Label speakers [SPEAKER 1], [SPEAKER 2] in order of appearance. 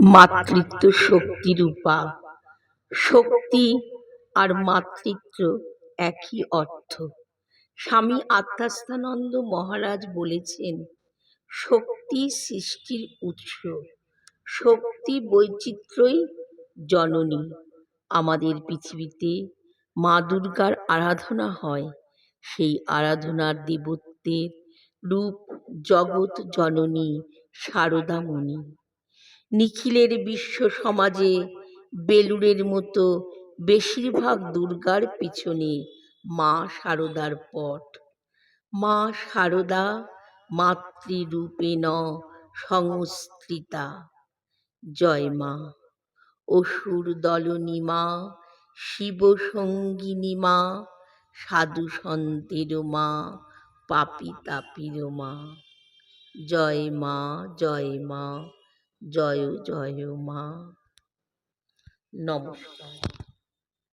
[SPEAKER 1] মাতৃত্ব শক্তিরূপা শক্তি আর মাতৃত্ব একই অর্থ। স্বামী আত্মাস্থানন্দ মহারাজ বলেছেন, শক্তি সৃষ্টির উৎস। শক্তি বৈচিত্র্যই জননী। আমাদের পৃথিবীতে মা দুর্গার আরাধনা হয়। সেই আরাধনার দেবত্বের রূপ জগৎ জননী সারদামণি। নিখিলের বিশ্ব সমাজে বেলুড়ের মতো বেশিরভাগ দুর্গার পিছনে মা সারদার পট। মা সারদা মাতৃরূপেণ সংস্থিতা জয় মা। অসুর দলনী মা, শিব সঙ্গিনী মা, সাধু সন্তের মা, পাপি তাপির মা। জয় মা জয় মা। জয় জয় মা। নমস্কার।